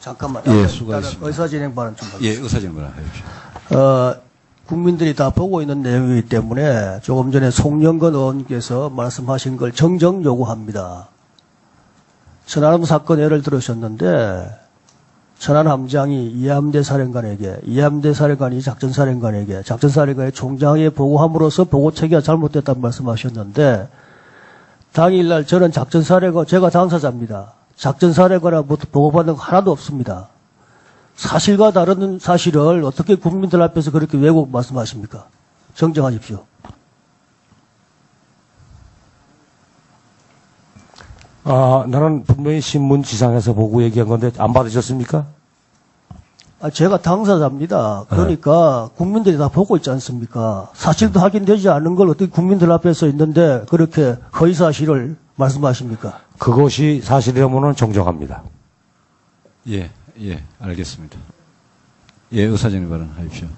잠깐만. 예, 수고하셨습니다. 의사 진행 발언 좀 예, 하겠습니다. 의사 진행을 해주십시오. 어, 국민들이 다 보고 있는 내용이기 때문에 조금 전에 송영건 의원께서 말씀하신 걸 정정 요구합니다. 천안함 사건 예를 들으셨는데 천안 함장이 이함대 사령관에게 이함대 사령관이 작전 사령관에게 작전 사령관의 총장에 보고함으로써 보고 체계가 잘못됐다는 말씀하셨는데 당일날 저는 작전 사령관 제가 당사자입니다. 작전사령관으로부터 보고받는 거 하나도 없습니다. 사실과 다른 사실을 어떻게 국민들 앞에서 그렇게 왜곡 말씀하십니까? 정정하십시오. 아, 나는 분명히 신문 지상에서 보고 얘기한 건데 안 받으셨습니까? 아, 제가 당사자입니다. 그러니까 국민들이 다 보고 있지 않습니까? 사실도 확인되지 않은 걸 어떻게 국민들 앞에서 있는데 그렇게 허위 사실을 말씀하십니까? 그것이 사실이라면 정정합니다. 예, 예, 알겠습니다. 예, 의사진행 발언하십시오.